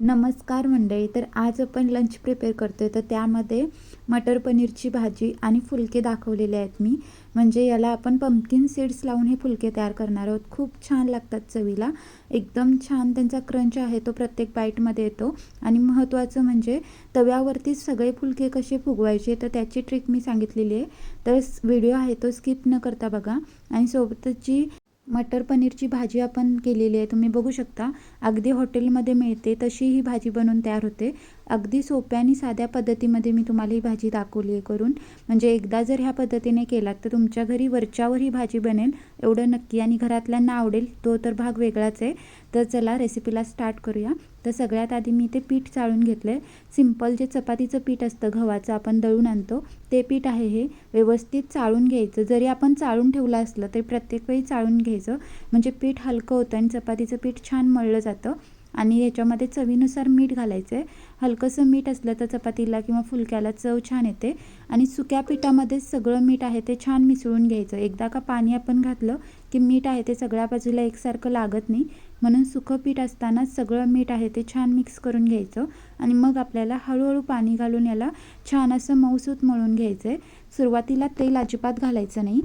नमस्कार मंडळी तर आज आपण लंच प्रिपेअर करतो आहे तर त्यामध्ये मटर पनीरची भाजी आणि फुलके दाखवलेले आहेत मी. म्हणजे याला आपण पम्पकिन सीड्स लावून हे फुलके तयार करणार आहोत. खूप छान लागतात चवीला. एकदम छान त्यांचा क्रंच आहे तो प्रत्येक बाईटमध्ये येतो. आणि महत्त्वाचं म्हणजे तव्यावरती सगळे फुलके कसे फुगवायचे तर त्याची ट्रिक मी सांगितलेली आहे. तर व्हिडिओ आहे तो स्किप न करता बघा. आणि सोबतच जी मटर पनीरची भाजी आपण केलेली आहे तुम्ही बघू शकता. अगदी हॉटेलमध्ये मिळते तशी ही भाजी बनवून तयार होते. अगदी सोप्या आणि साध्या पद्धतीमध्ये मी तुम्हाला ही भाजी दाखवली आहे करून. म्हणजे एकदा जर ह्या पद्धतीने केलात तर तुमच्या घरी वरच्यावर ही भाजी बनेल एवढं नक्की. आणि घरातल्यांना आवडेल तो तर भाग वेगळाच आहे. तर चला रेसिपीला स्टार्ट करूया. तर सगळ्यात आधी मी ते पीठ चाळून घेतलं आहे सिंपल जे चपातीचं पीठ असतं गव्हाचं आपण दळून आणतो ते पीठ आहे हे. व्यवस्थित चाळून घ्यायचं. जरी आपण चाळून ठेवलं असलं तरी प्रत्येक वेळी चाळून घ्यायचं. म्हणजे पीठ हलकं होतं आणि चपातीचं पीठ छान मळलं जातं. आणि याच्यामध्ये चवीनुसार मीठ घालायचं आहे हलकंसं मीठ असलं तर चपातीला किंवा फुलक्याला चव छान येते. आणि सुक्या पिठामध्ये सगळं मीठ आहे ते छान मिसळून घ्यायचं. एकदा का पाणी आपण घातलं की मीठ आहे ते सगळ्या बाजूला एकसारखं लागत नाही. म्हणून सुकं पीठ असताना सगळं मीठ आहे ते छान मिक्स करून घ्यायचं. आणि मग आपल्याला हळूहळू पाणी घालून याला छान असं मऊसूत मळून घ्यायचं आहे सुरुवातीला तेल अजिबात घालायचं नाही.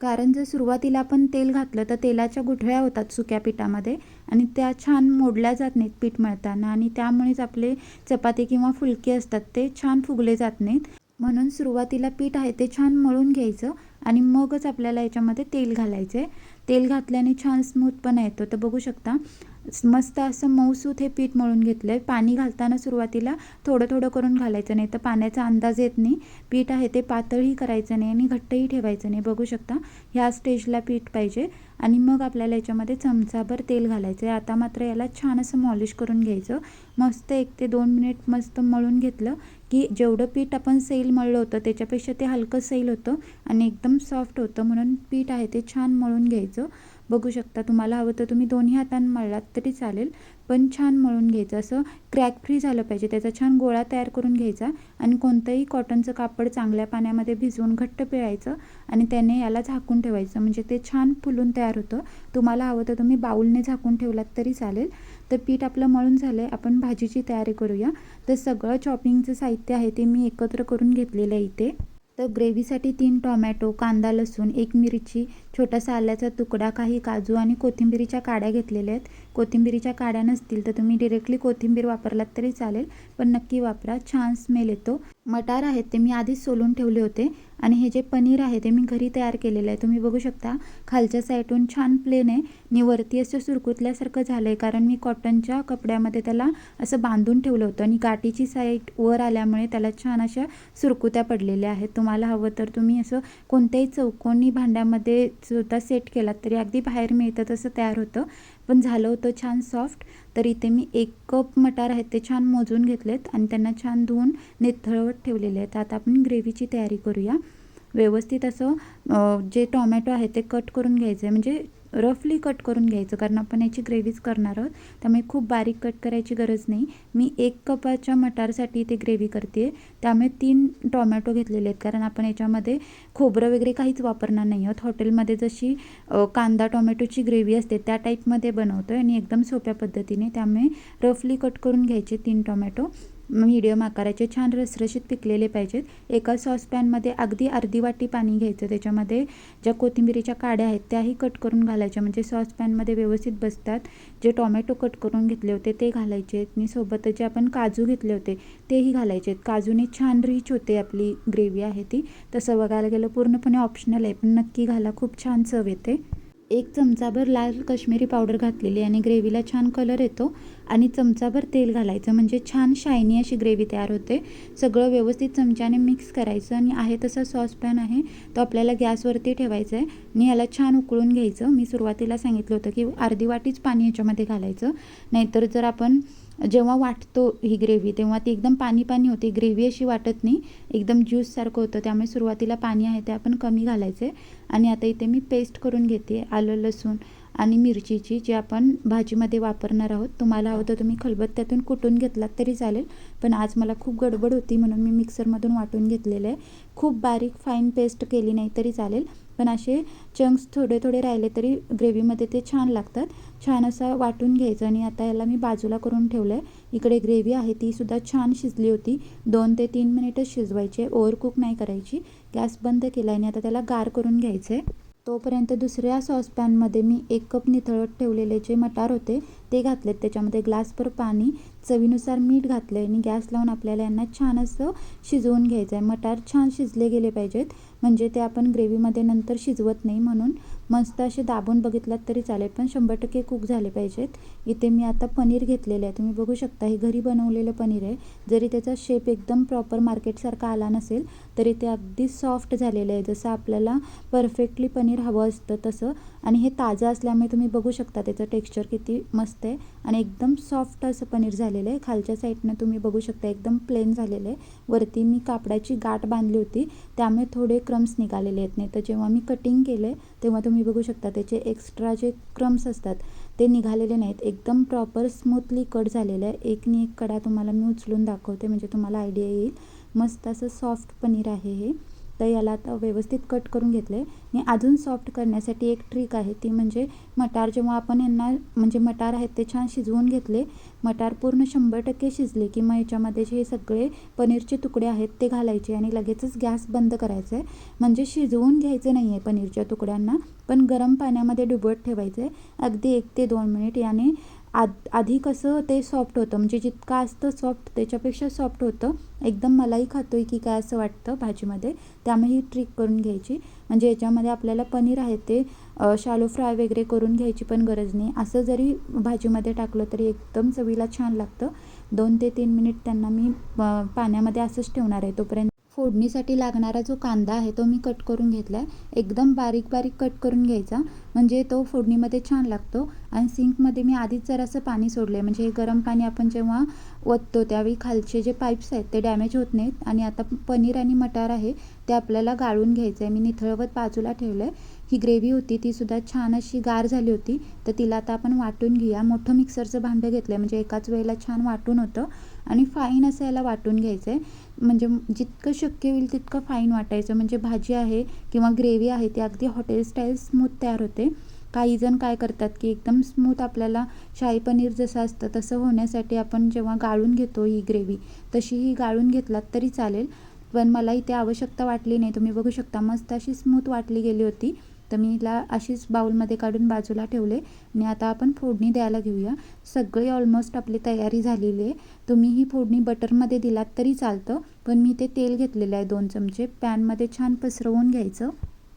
कारण जर सुरुवातीला आपण तेल घातलं तर तेलाच्या गुठळ्या होतात सुक्या पिठामध्ये. आणि त्या छान मोडल्या जात नाहीत पीठ मळताना आणि त्यामुळेच आपले चपाती किंवा फुलके असतात ते छान फुगले जात नाहीत. म्हणून सुरुवातीला पीठ आहे ते छान मळून घ्यायचं आणि मगच आपल्याला याच्यामध्ये तेल घालायचं आहे तेल घातल्याने छान स्मूथपणा येतो तर बघू शकता मस्त असं मऊसूत हे पीठ मळून घेतलं आहे पाणी घालताना सुरुवातीला थोडं थोडं करून घालायचं नाही तर पाण्याचा अंदाज येत नाही. पीठ आहे ते पातळही करायचं नाही आणि घट्टही ठेवायचं नाही. बघू शकता ह्या स्टेजला पीठ पाहिजे. आणि मग आपल्याला याच्यामध्ये चमचाभर तेल घालायचं आहे आता मात्र याला छान असं मॉलिश करून घ्यायचं. मस्त एक ते दोन मिनिट मस्त मळून घेतलं. की जेवढं पीठ आपण सैल मळलं होतं त्याच्यापेक्षा ते हलकं सैल होतं आणि एकदम सॉफ्ट होतं. म्हणून पीठ आहे ते छान मळून घ्यायचं. बघू शकता तुम्हाला हवं तर तुम्ही दोन्ही हातानं मळलात तरी चालेल. पण छान मळून घ्यायचं. असं क्रॅक फ्री झालं पाहिजे. त्याचा छान गोळा तयार करून घ्यायचा आणि कोणतंही कॉटनचं कापड चांगल्या पाण्यामध्ये भिजवून घट्ट पिळायचं आणि त्याने याला झाकून ठेवायचं. म्हणजे ते छान फुलून तयार होतं. तुम्हाला हवं तर तुम्ही बाऊलने झाकून ठेवलात तरी चालेल. तर पीठ आपलं मळून झालं आहे आपण भाजीची तयारी करूया. तर सगळं चॉपिंगचं साहित्य आहे ते मी एकत्र करून घेतलेलं आहे इथे. तर ग्रेव्हीसाठी तीन टोमॅटो कांदा लसूण एक मिरची छोटासा आल्याचा तुकडा काही काजू आणि कोथिंबिरीच्या काड्या घेतलेल्या आहेत. कोथिंबिरीच्या काड्या नसतील तर तुम्ही डिरेक्टली कोथिंबीर वापरलात तरी चालेल पण नक्की वापरा. छान स्मेल येतो. मटार आहेत ते मी आधीच सोलून ठेवले होते आणि हे जे पनीर आहे ते मी घरी तयार केलेलं आहे. तुम्ही बघू शकता खालच्या साईडून छान प्लेन आहे. आणि वरती असं सुरकुतल्यासारखं झालं आहे कारण मी कॉटनच्या कपड्यामध्ये त्याला असं बांधून ठेवलं होतं आणि गाठीची साईड वर आल्यामुळे त्याला छान अशा सुरकुत्या पडलेल्या आहेत. तुम्हाला हवं तर तुम्ही असं कोणत्याही चौकोनी भांड्यामध्ये सुद्धा सेट केलात तरी अगदी बाहेर मिळतं तसं तयार होतं. पण झालं होतं छान सॉफ्ट तर इथे मी एक कप मटार आहेत ते छान मोजून घेतलेत आणि त्यांना छान धुवून निथळवत ठेवलेले आहेत. आता आपण ग्रेव्हीची तयारी करूया. व्यवस्थित असं जे टॉमॅटो आहे ते कट करून घ्यायचं आहे म्हणजे रफली कट करून घ्यायचं कारण आपण याची ग्रेव्हीच करणार आहोत त्यामुळे खूप बारीक कट करायची गरज नाही. मी एक कपाच्या मटारसाठी ते ग्रेव्ही करते त्यामुळे तीन टोमॅटो घेतलेले आहेत कारण आपण याच्यामध्ये खोबरं वगैरे काहीच वापरणार नाही आहोत. हॉटेलमध्ये जशी कांदा टोमॅटोची ग्रेव्ही असते त्या टाईपमध्ये बनवतो आहे आणि एकदम सोप्या पद्धतीने. त्यामुळे रफली कट करून घ्यायचे तीन टोमॅटो मीडियम आकाराचे छान रसरशीत पिकलेले पाहिजेत. एका सॉसपॅनमध्ये अगदी अर्धी वाटी पाणी घ्यायचं. त्याच्यामध्ये ज्या कोथिंबिरीच्या काड्या आहेत त्याही कट करून घालायच्या. म्हणजे सॉसपॅनमध्ये व्यवस्थित बसतात. जे टोमॅटो कट करून घेतले होते ते घालायचे. आहेत आणि सोबतच जे आपण काजू घेतले होते तेही घालायचे. आहेत काजूने छान रिच होते आपली ग्रेव्ही आहे ती. तसं बघायला गेलं पूर्णपणे ऑप्शनल आहे. पण नक्की घाला. खूप छान चव येते. एक चमचाभर लाल कश्मीरी पावडर घातलेली आणि ग्रेव्हीला छान कलर येतो. आणि चमचाभर तेल घालायचं. म्हणजे छान शायनी अशी ग्रेव्ही तयार होते. सगळं व्यवस्थित चमच्याने मिक्स करायचं आणि आहे तसा सॉसपॅन आहे. तो आपल्याला गॅसवरती ठेवायचा आहे आणि याला छान उकळून घ्यायचं. मी सुरुवातीला सांगितलं होतं की अर्धी वाटीच पाणी याच्यामध्ये घालायचं. नाहीतर जर आपण जेव्हा वाटतो ही ग्रेव्ही तेव्हा ती एकदम पाणी पाणी होते. ग्रेव्ही अशी वाटत नाही. एकदम ज्यूससारखं होतं. त्यामुळे सुरुवातीला पाणी आहे ते आपण कमी घालायचं आहे आणि आता इथे मी पेस्ट करून घेते. आलं लसूण. आणि मिरचीची जी आपण भाजीमध्ये वापरणार आहोत तुम्हाला हवं तर तुम्ही खलबत्त्यातून कुटून घेतलात तरी चालेल. पण आज मला खूप गडबड होती म्हणून मी मिक्सरमधून वाटून घेतलेलं आहे. खूप बारीक फाईन पेस्ट केली नाही तरी चालेल. पण असे चंक्स थोडे थोडे राहिले तरी ग्रेव्हीमध्ये ते छान लागतात. छान असं वाटून घ्यायचं आणि आता याला मी बाजूला करून ठेवलं आहे इकडे ग्रेव्ही आहे तीसुद्धा छान शिजली होती. दोन ते तीन मिनिटच शिजवायचे ओव्हरकुक नाही करायची. गॅस बंद केला आणि आता त्याला गार करून घ्यायचं आहे तोपर्यंत दुसऱ्या सॉसपॅनमध्ये मी एक कप निथळत ठेवलेले जे मटार होते ते घातलेत. त्याच्यामध्ये ग्लासभर पाणी चवीनुसार मीठ घातलं आहे आणि गॅस लावून आपल्याला यांना छान असं शिजवून घ्यायचं आहे मटार छान शिजले गेले पाहिजेत म्हणजे ते आपण ग्रेव्हीमध्ये नंतर शिजवत नाही म्हणून. मस्त असे दाबून बघितलात तरी चालेल पण शंभर टक्के कुक झाले पाहिजेत. इथे मी आता पनीर घेतलेलं आहे. तुम्ही बघू शकता हे घरी बनवलेलं पनीर आहे. जरी त्याचा शेप एकदम प्रॉपर मार्केटसारखा आला नसेल तरी ते अगदी सॉफ्ट झालेलं आहे. जसं आपल्याला परफेक्टली पनीर हवं असतं तसं आणि हे ताजं असल्यामुळे तुम्ही बघू शकता त्याचं टेक्स्चर किती मस्त आहे. आणि एकदम सॉफ्ट असं पनीर झालेलं आहे. खालच्या साईडनं तुम्ही बघू शकता एकदम प्लेन झालेलं आहे. वरती मी कापडाची गाठ बांधली होती. त्यामुळे थोडे क्रम्स निघालेले आहेत. नाही तर जेव्हा मी कटिंग केले तेव्हा तुम्ही बघू शकता त्याचे एक्स्ट्रा जे क्रम्स असतात ते निघालेले नाहीत. एकदम प्रॉपर स्मूथली कट झालेलं आहे. एकनी एक कडा तुम्हाला मी उचलून दाखवते. म्हणजे तुम्हाला आयडिया येईल. मस्त असं सॉफ्ट पनीर आहे हे. तर याला आता व्यवस्थित कट करून घेतलं आहे आणि अजून सॉफ्ट करण्यासाठी एक ट्रिक आहे ती म्हणजे मटार जेव्हा आपण यांना म्हणजे मटार आहेत ते छान शिजवून घेतले मटार पूर्ण शंभर टक्के शिजले की मग याच्यामध्ये जे सगळे पनीरचे तुकडे आहेत ते घालायचे आणि लगेचच गॅस बंद करायचं आहे म्हणजे शिजवून घ्यायचं नाही आहे पनीरच्या तुकड्यांना पण गरम पाण्यामध्ये डुबत ठेवायचं आहे अगदी एक ते दोन मिनिट याने आद आधी कसं ते सॉफ्ट होतं. म्हणजे जितकं असतं सॉफ्ट त्याच्यापेक्षा सॉफ्ट होतं. एकदम मलाही खातो आहे की काय असं वाटतं भाजीमध्ये त्यामुळे ही ट्रिक करून घ्यायची. म्हणजे याच्यामध्ये आपल्याला पनीर आहे ते शालो फ्राय वगैरे करून घ्यायची पण गरज नाही. असं जरी भाजीमध्ये टाकलं तरी एकदम चवीला छान लागतं. दोन ते तीन मिनिट त्यांना मी पाण्यामध्ये असंच ठेवणार आहे तोपर्यंत. फोडणीसाठी लागणारा जो कांदा आहे तो मी कट करून घेतला आहे एकदम बारीक बारीक कट करून घ्यायचा. म्हणजे तो फोडणीमध्ये छान लागतो. आणि सिंकमध्ये मी आधीच जरासं पाणी सोडलं आहे म्हणजे हे गरम पाणी आपण जेव्हा ओततो त्यावेळी खालचे जे पाईप्स आहेत ते डॅमेज होत नाहीत. आणि आता पनीर आणि मटार आहे ते आपल्याला गाळून घ्यायचं आहे मी निथळवत बाजूला ठेवलं आहे ही ग्रेव्ही होती तीसुद्धा छान अशी गार झाली होती. तर तिला आता आपण वाटून घेऊया. मोठं मिक्सरचं भांडं घेतलं आहे म्हणजे एकाच वेळेला छान वाटून होतं. आणि फाईन असं याला वाटून घ्यायचं आहे म्हणजे जितकं शक्य होईल तितकं फाईन वाटायचं. म्हणजे भाजी आहे किंवा ग्रेव्ही आहे ती अगदी हॉटेल स्टाईल स्मूथ तयार होते. काही जण काय करतात की एकदम स्मूथ आपल्याला शाही पनीर जसं असतं तसं होण्यासाठी आपण जेव्हा गाळून घेतो ही ग्रेव्ही तशी ही गाळून घेतलात तरी चालेल. पण मला इथे आवश्यकता वाटली नाही. तुम्ही बघू शकता मस्त अशी स्मूथ वाटली गेली होती. तर मी हिला अशीच बाऊलमध्ये काढून बाजूला ठेवले. आणि आता आपण फोडणी द्यायला घेऊया. सगळी ऑलमोस्ट आपली तयारी झालेली आहे. तुम्ही ही फोडणी बटरमध्ये दिलात तरी चालतं. पण मी ते तेल घेतलेलं आहे दोन चमचे. पॅनमध्ये छान पसरवून घ्यायचं.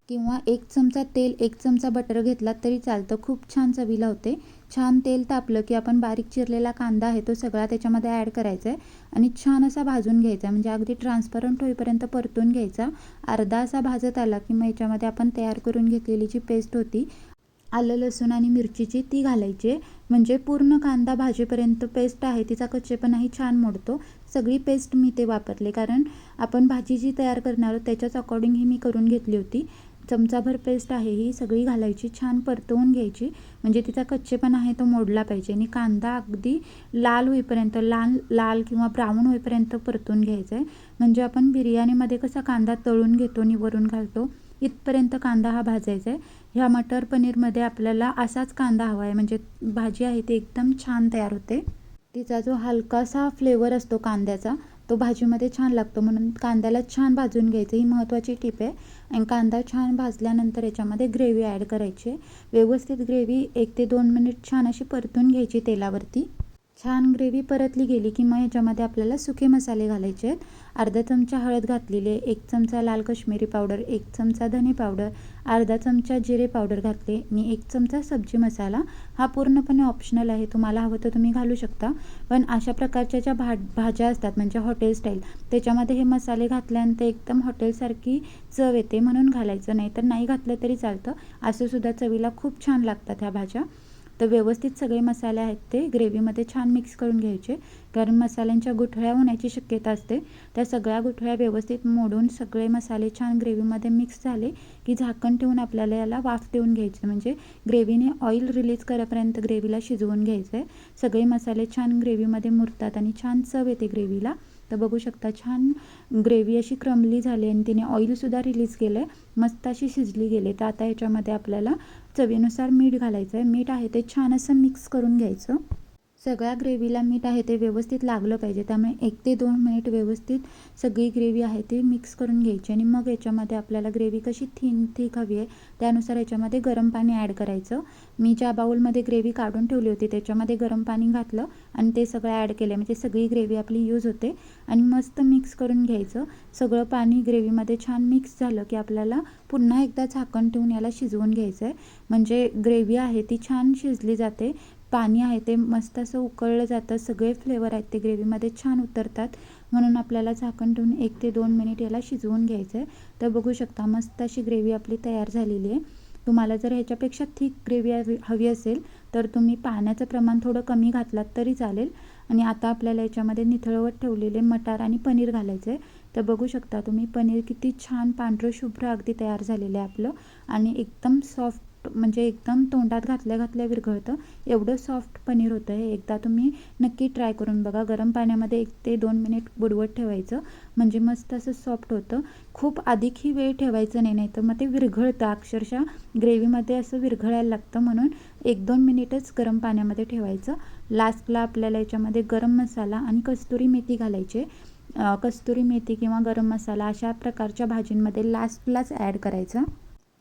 किंवा एक चमचा तेल एक चमचा बटर घेतलात तरी चालतं. खूप छान चवीला होते छान तेल तापलं की आपण बारीक चिरलेला कांदा आहे तो सगळा त्याच्यामध्ये ॲड करायचा आहे आणि छान असा भाजून घ्यायचा. म्हणजे अगदी ट्रान्सपरंट होईपर्यंत परतून घ्यायचा. अर्धा असा भाजत आला की मग याच्यामध्ये आपण तयार करून घेतलेली जी पेस्ट होती आलं लसूण आणि मिरचीची ती घालायची. म्हणजे पूर्ण कांदा भाजीपर्यंत पेस्ट आहे तिचा कच्चेपणाही छान मोडतो. सगळी पेस्ट मी ते वापरले कारण आपण भाजी जी तयार करणार आहोत त्याच्याच अकॉर्डिंग ही मी करून घेतली होती. चमचाभर पेस्ट आहे ही सगळी घालायची छान परतवून घ्यायची. म्हणजे तिचा कच्चेपणा आहे तो मोडला पाहिजे. आणि कांदा अगदी लाल होईपर्यंत लाल लाल किंवा ब्राऊन होईपर्यंत परतून घ्यायचा आहे म्हणजे आपण बिर्याणीमध्ये कसा कांदा तळून घेतो निवरून घालतो इथपर्यंत कांदा हा भाजायचा आहे ह्या मटर पनीरमध्ये आपल्याला असाच कांदा हवा आहे म्हणजे भाजी आहे ती एकदम छान तयार होते. तिचा जो हलकासा फ्लेवर असतो कांद्याचा तो भाजीमध्ये छान लागतो म्हणून कांद्याला छान भाजून घ्यायचं. ही महत्त्वाची टीप आहे. आणि कांदा छान भाजल्यानंतर याच्यामध्ये ग्रेव्ही ॲड करायची आहे. व्यवस्थित ग्रेव्ही एक ते दोन मिनिट छान अशी परतून घ्यायची तेलावरती. छान ग्रेव्ही परतली गेली की मग याच्यामध्ये आपल्याला सुके मसाले घालायचे आहेत. अर्धा चमचा हळद घातलेली आहे एक चमचा लाल कश्मीरी पावडर एक चमचा धने पावडर अर्धा चमचा जिरे पावडर घातले आणि एक चमचा सब्जी मसाला. हा पूर्णपणे ऑप्शनल आहे तुम्हाला हवं तर तुम्ही घालू शकता. पण अशा प्रकारच्या ज्या भा भाज्या असतात म्हणजे हॉटेल स्टाईल त्याच्यामध्ये हे मसाले घातल्यानंतर एकदम हॉटेलसारखी चव येते म्हणून घालायचं नाही. तर नाही घातलं तरी चालतं. असं सुद्धा चवीला खूप छान लागतात ह्या भाज्या. तर व्यवस्थित सगळे मसाले आहेत ते ग्रेव्हीमध्ये छान मिक्स करून घ्यायचे. कारण मसाल्यांच्या गुठळ्या होण्याची शक्यता असते. त्या सगळ्या गुठळ्या व्यवस्थित मोडून सगळे मसाले छान ग्रेव्हीमध्ये मिक्स झाले की झाकण ठेवून आपल्याला याला वाफ देऊन घ्यायचे. म्हणजे ग्रेव्हीने ऑइल रिलीज करेपर्यंत ग्रेव्हीला शिजवून घ्यायचं आहे सगळे मसाले छान ग्रेव्हीमध्ये मुरतात आणि छान चव येते ग्रेव्हीला. तर बघू शकता छान ग्रेव्ही अशी क्रमली झाली आणि तिने ऑइलसुद्धा रिलीज केलं आहे मस्त अशी शिजली गेली. तर आता याच्यामध्ये आपल्याला चवीनुसार मीठ घालायचं आहे मीठ आहे ते छान असं मिक्स करून घ्यायचं. सगळ्या ग्रेव्हीला मीठ आहे ते व्यवस्थित लागलं पाहिजे. त्यामुळे एक ते दोन मिनिट व्यवस्थित सगळी ग्रेव्ही आहे ती मिक्स करून घ्यायची आणि मग याच्यामध्ये आपल्याला ग्रेव्ही कशी थिन थिक हवी आहे त्यानुसार याच्यामध्ये गरम पाणी ॲड करायचं. मी ज्या बाउलमध्ये ग्रेव्ही काढून ठेवली होती त्याच्यामध्ये गरम पाणी घातलं आणि ते सगळं ॲड केलं. म्हणजे सगळी ग्रेव्ही आपली यूज होते आणि मस्त मिक्स करून घ्यायचं. सगळं पाणी ग्रेव्हीमध्ये छान मिक्स झालं की आपल्याला पुन्हा एकदा झाकण ठेवून याला शिजवून घ्यायचं आहे म्हणजे ग्रेव्ही आहे ती छान शिजली जाते. पाणी आहे ते मस्त असं उकळलं जातं. सगळे फ्लेवर आहेत ते ग्रेव्हीमध्ये छान उतरतात. म्हणून आपल्याला झाकण ठेवून एक ते दोन मिनिट याला शिजवून घ्यायचं आहे तर बघू शकता मस्त अशी ग्रेव्ही आपली तयार झालेली आहे. तुम्हाला जर ह्याच्यापेक्षा थिक ग्रेव्ही हवी हवी असेल तर तुम्ही पाण्याचं प्रमाण थोडं कमी घातलात तरी चालेल. आणि आता आपल्याला याच्यामध्ये निथळवत ठेवलेले मटार आणि पनीर घालायचं आहे तर बघू शकता तुम्ही पनीर किती छान पांढरं शुभ्र अगदी तयार झालेलं आहे आपलं. आणि एकदम सॉफ्ट म्हणजे एकदम तोंडात घातल्या घातल्या विरघळतं. एवढं सॉफ्ट पनीर होतं हे एकदा तुम्ही नक्की ट्राय करून बघा. गरम पाण्यामध्ये एक ते दोन मिनिट बुडवत ठेवायचं. म्हणजे मस्त असं सॉफ्ट होतं. खूप अधिकही वेळ ठेवायचं नाही नाही तर मग ते विरघळतं. अक्षरशः ग्रेव्हीमध्ये असं विरघळायला लागतं म्हणून एक दोन मिनिटच गरम पाण्यामध्ये ठेवायचं. लास्टला आपल्याला याच्यामध्ये गरम मसाला आणि कस्तुरी मेथी घालायचे. कस्तुरी मेथी किंवा गरम मसाला अशा प्रकारच्या भाजींमध्ये लास्टलाच ॲड करायचा.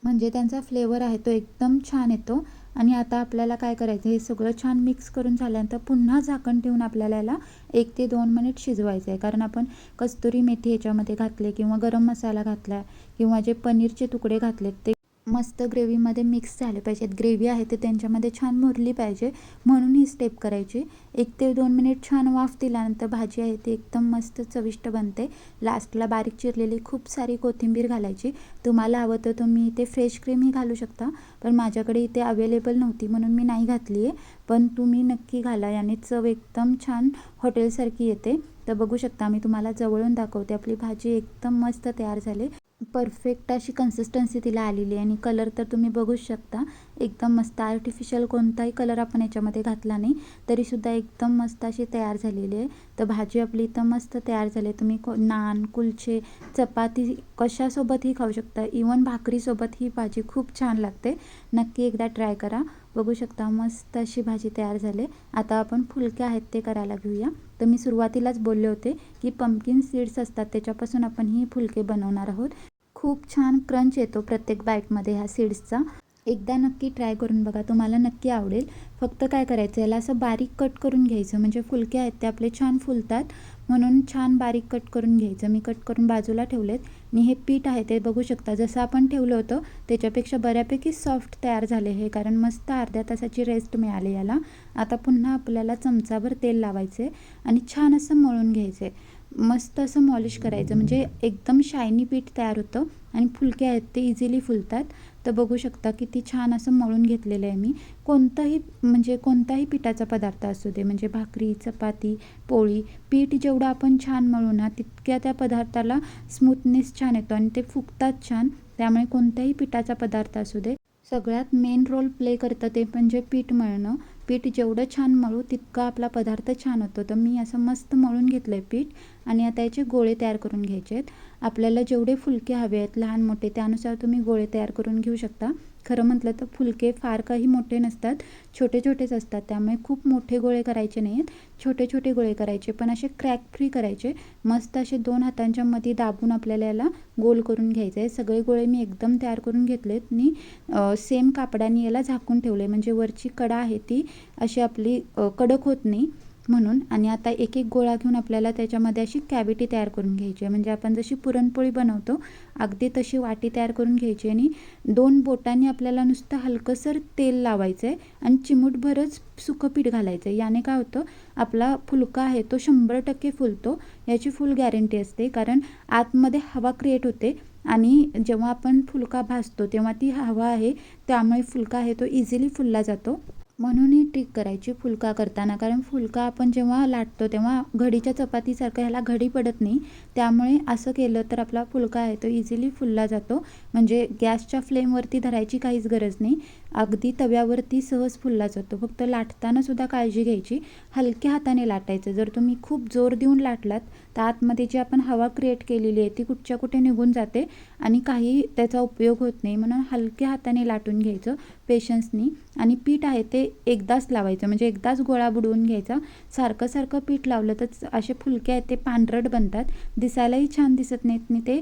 म्हणजे त्यांचा फ्लेवर आहे तो एकदम छान येतो. आणि आता आपल्याला काय करायचं हे सगळं छान मिक्स करून झाल्यानंतर पुन्हा झाकण ठेवून आपल्याला याला एक ते दोन मिनिट शिजवायचं आहे कारण आपण कस्तुरी मेथी ह्याच्यामध्ये घातले किंवा गरम मसाला घातला किंवा जे पनीरचे तुकडे घातलेत ते मस्त ग्रेव्हीमध्ये मिक्स झाले पाहिजेत ग्रेव्ही आहे ते त्यांच्यामध्ये छान मुरली पाहिजे. म्हणून ही स्टेप करायची. एक ते दोन मिनिट छान वाफ दिल्यानंतर भाजी आहे ती एकदम मस्त चविष्ट बनते. लास्टला बारीक चिरलेली खूप सारी कोथिंबीर घालायची. तुम्हाला हवं तर तुम्ही इथे फ्रेश क्रीमही घालू शकता. पण माझ्याकडे इथे अवेलेबल नव्हती म्हणून मी नाही घातली आहे. पण तुम्ही नक्की घाला. याने चव एकदम छान हॉटेलसारखी येते. तर बघू शकता मी तुम्हाला जवळून दाखवते. आपली भाजी एकदम मस्त तयार झाली. परफेक्ट अशी कन्सिस्टन्सी तिला आलेली आहे. आणि कलर तर तुम्ही बघूच शकता. एकदम मस्त आर्टिफिशियल कोणताही कलर आपण याच्यामध्ये घातला नाही तरीसुद्धा एकदम मस्त अशी तयार झालेली आहे. तर भाजी आपली इथं मस्त तयार झाली आहे. तुम्ही को नान कुलचे चपाती कशासोबतही खाऊ शकता. इवन भाकरीसोबत ही भाजी खूप छान लागते. नक्की एकदा ट्राय करा. बघू शकता मस्त अशी भाजी तयार झाली आता आपण फुलके आहेत ते करायला घेऊया. तर मी सुरुवातीलाच बोलले होते की पंपकिन सीड्स असतात त्याच्यापासून आपण ही फुलके बनवणार आहोत. खूप छान क्रंच येतो प्रत्येक बाईटमध्ये ह्या सीड्सचा एकदा नक्की ट्राय करून बघा. तुम्हाला नक्की आवडेल. फक्त काय करायचं? याला असं बारीक कट करून घ्यायचं. म्हणजे फुलके आहेत ते आपले छान फुलतात. म्हणून छान बारीक कट करून घ्यायचं. मी कट करून बाजूला ठेवलेत. आणि हे पीठ आहे ते बघू शकता. जसं आपण ठेवलं होतं त्याच्यापेक्षा बऱ्यापैकी सॉफ्ट तयार झाले हे. कारण मस्त अर्ध्या तासाची रेस्ट मिळाली याला. आता पुन्हा आपल्याला चमचाभर तेल लावायचे आणि छान असं मळून घ्यायचे. मस्त असं मॉलिश करायचं. म्हणजे एकदम शायनी पीठ तयार होतं. आणि फुलके आहेत ते इझिली फुलतात. तर बघू शकता किती छान असं मळून घेतलेलं आहे मी. कोणताही म्हणजे कोणताही पिठाचा पदार्थ असू दे म्हणजे भाकरी चपाती पोळी पीठ जेवढं आपण छान मळू ना तितक्या त्या पदार्थाला स्मूथनेस छान येतो आणि ते फुगतात छान. त्यामुळे कोणत्याही पिठाचा पदार्थ असू दे सगळ्यात मेन रोल प्ले करतं ते म्हणजे पीठ मळणं. पीठ जेवढं छान मळू तितका आपला पदार्थ छान होतो. तर मी असं मस्त मळून घेतलं आहे पीठ आणि आता याचे गोळे तयार करून घ्यायचे आहेत आपल्याला जेवढे फुलके हवे आहेत लहान मोठे त्यानुसार तुम्ही गोळे तयार करून घेऊ शकता. खरं म्हटलं तर फुलके फार काही मोठे नसतात छोटे छोटेच असतात. त्यामुळे खूप मोठे गोळे करायचे नाही आहेत छोटे छोटे गोळे करायचे. पण असे क्रॅक फ्री करायचे. मस्त असे दोन हातांच्या मध्ये दाबून आपल्याला याला गोल करून घ्यायचे. आहे सगळे गोळे मी एकदम तयार करून घेतलेत. आणि सेम कापडाने याला झाकून ठेवले. म्हणजे वरची कडा आहे ती अशी आपली कडक होत नाही. म्हणून आणि आता एक एक गोळा घेऊन आपल्याला त्याच्यामध्ये अशी कॅविटी तयार करून घ्यायची आहे. म्हणजे आपण जशी पुरणपोळी बनवतो अगदी तशी वाटी तयार करून घ्यायची आणि दोन बोटांनी आपल्याला नुसतं हलकंसर तेल लावायचं आहे आणि चिमूटभरच सुकं पीठ घालायचं आहे याने काय होतं आपला फुलका आहे तो शंभर टक्के फुलतो याची फुल गॅरंटी असते. कारण आतमध्ये हवा क्रिएट होते आणि जेव्हा आपण फुलका भाजतो तेव्हा ती हवा आहे त्यामुळे फुलका आहे तो इझिली फुलला जातो. म्हणून ही ट्रिक करायची फुलका करताना. कारण फुलका आपण जेव्हा लाटतो तेव्हा घडीच्या चपातीसारखं ह्याला घडी पडत नाही. त्यामुळे असं केलं तर आपला फुलका आहे तो इझिली फुलला जातो. म्हणजे गॅसच्या फ्लेमवरती धरायची काहीच गरज नाही. अगदी तव्यावरती सहज फुलला जातो. फक्त लाटताना सुद्धा काळजी घ्यायची. हलक्या हाताने लाटायचं. जर तुम्ही खूप जोर देऊन लाटलात तर आतमध्ये जी आपण हवा क्रिएट केलेली आहे ती कुठच्या कुठे निघून जाते आणि काही त्याचा उपयोग होत नाही. म्हणून हलक्या हाताने लाटून घ्यायचं पेशन्सनी आणि पीठ आहे ते एकदाच लावायचं. म्हणजे एकदाच गोळा बुडवून घ्यायचा. सारखं सारखं पीठ लावलं तर असे फुलके आहेत ते पांढरट बनतात. दिसायलाही छान दिसत नाहीत. आणि ते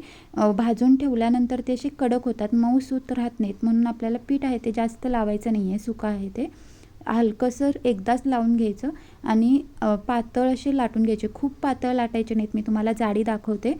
भाजून ठेवल्यानंतर ते असे कडक होतात. मऊ सूत राहत नाहीत. म्हणून आपल्याला पीठ आहे ते जास्त लावायचं नाही आहे सुका आहे ते. हलकंसर एकदाच लावून घ्यायचं आणि पातळ असे लाटून घ्यायचे. खूप पातळ लाटायचे नाहीत मी तुम्हाला जाडी दाखवते.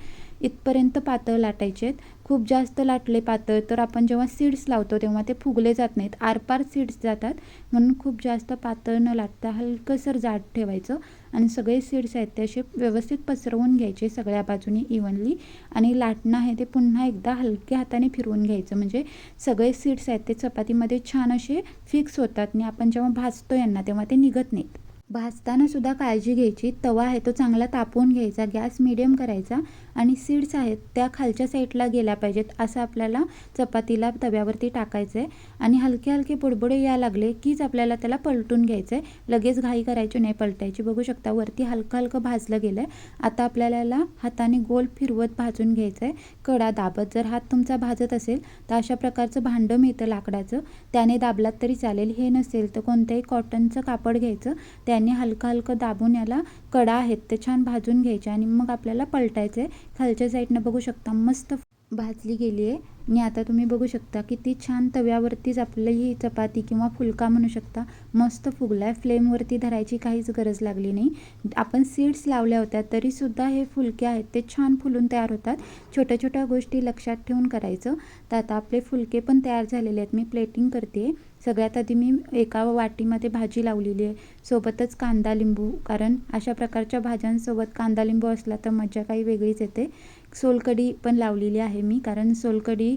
इथपर्यंत पातळ लाटायचे आहेत खूप जास्त लाटले पातळ तर आपण जेव्हा सीड्स लावतो तेव्हा ते फुगले जात नाहीत. आरपार सीड्स जातात. म्हणून खूप जास्त पातळ न लाटता हलकंसर जाड ठेवायचं आणि सगळे सीड्स आहेत ते असे व्यवस्थित पसरवून घ्यायचे सगळ्या बाजूनी इव्हनली आणि लाटणं आहे ते पुन्हा एकदा हलक्या हाताने फिरवून घ्यायचं. म्हणजे सगळे सीड्स आहेत ते चपातीमध्ये छान असे फिक्स होतात आणि आपण जेव्हा भाजतो यांना तेव्हा ते निघत नाहीत. भाजताना सुद्धा काळजी घ्यायची. तवा आहे तो चांगला तापवून घ्यायचा. गॅस मिडियम करायचा आणि सीड्स आहेत त्या खालच्या साईडला गेल्या पाहिजेत. असं आपल्याला चपातीला तव्यावरती टाकायचं आहे आणि हलके हलके बुडबुडे या लागले कीच आपल्याला त्याला पलटून घ्यायचं आहे लगेच घाई करायची नाही पलटायची. बघू शकता वरती हलकं हलकं भाजलं गेलं आहे आता आपल्याला हाताने गोल फिरवत भाजून घ्यायचं आहे कडा दाबत जर हात तुमचा भाजत असेल तर अशा प्रकारचं भांडं मिळतं लाकडाचं. त्याने दाबलात तरी चालेल. हे नसेल तर कोणत्याही कॉटनचं कापड घ्यायचं. त्याने हलकं हलकं दाबून याला कडा आहेत. ते छान भाजून घ्यायचे आणि मग आपल्याला पलटायचे. खालच्या साईडनं बघू शकता मस्त भाजली गेली आहे. आणि आता तुम्ही बघू शकता किती छान तव्यावरतीच आपली ही चपाती किंवा फुलका म्हणू शकता मस्त फुगला आहे फ्लेमवरती धरायची काहीच गरज लागली नाही. आपण सीड्स लावल्या होत्या तरीसुद्धा हे फुलके आहेत. ते छान फुलून तयार होतात. छोट्या छोट्या गोष्टी लक्षात ठेवून करायचं. तर आता आपले फुलके पण तयार झालेले आहेत. मी प्लेटिंग करते सगळ्यात आधी मी एका वाटीमध्ये भाजी लावलेली आहे. सोबतच कांदा लिंबू कारण अशा प्रकारच्या भाज्यांसोबत कांदा लिंबू असला तर मजा काही वेगळीच येते. सोलकढी पण लावलेली आहे मी कारण सोलकढी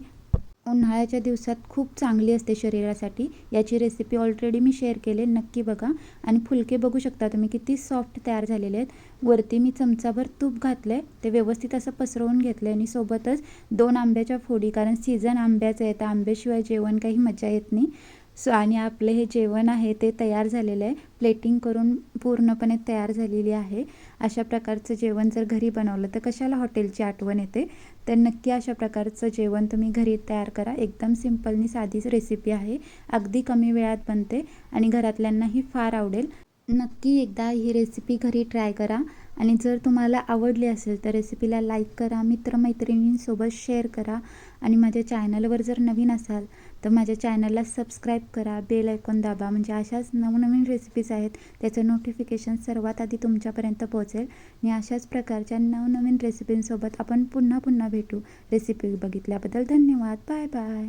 उन्हाळ्याच्या दिवसात खूप चांगली असते शरीरासाठी. याची रेसिपी ऑलरेडी मी शेअर केले नक्की बघा. आणि फुलके बघू शकता तुम्ही किती सॉफ्ट तयार झालेले आहेत. वरती मी चमचाभर तूप घातलं आहे ते व्यवस्थित असं पसरवून घेतलं आहे आणि सोबतच दोन आंब्याच्या फोडी कारण सीझन आंब्याचं आहे तर आंब्याशिवाय जेवण काही मजा येत नाही. सो आणि आपले हे जेवण आहे ते तयार झालेलं आहे. प्लेटिंग करून पूर्णपणे तयार झालेली आहे. अशा प्रकारचं जेवण जर घरी बनवलं तर कशाला हॉटेलची आठवण येते? तर नक्की अशा प्रकारचं जेवण तुम्ही घरी तयार करा. एकदम सिम्पलनी साधीच रेसिपी आहे. अगदी कमी वेळात बनते आणि घरातल्यांनाही फार आवडेल. नक्की एकदा ही रेसिपी घरी ट्राय करा. आणि जर तुम्हाला आवडली असेल तर रेसिपीला लाईक करा. मित्रमैत्रिणींसोबत शेअर करा. आणि माझ्या चॅनलवर जर नवीन असाल तर माझ्या चॅनलला सबस्क्राईब करा बेल ऐकून दाबा. म्हणजे अशाच नवनवीन रेसिपीज आहेत त्याचं नोटिफिकेशन सर्वात आधी तुमच्यापर्यंत पोहोचेल. आणि अशाच प्रकारच्या नवनवीन रेसिपींसोबत आपण पुन्हा पुन्हा भेटू. रेसिपी बघितल्याबद्दल धन्यवाद. Bye bye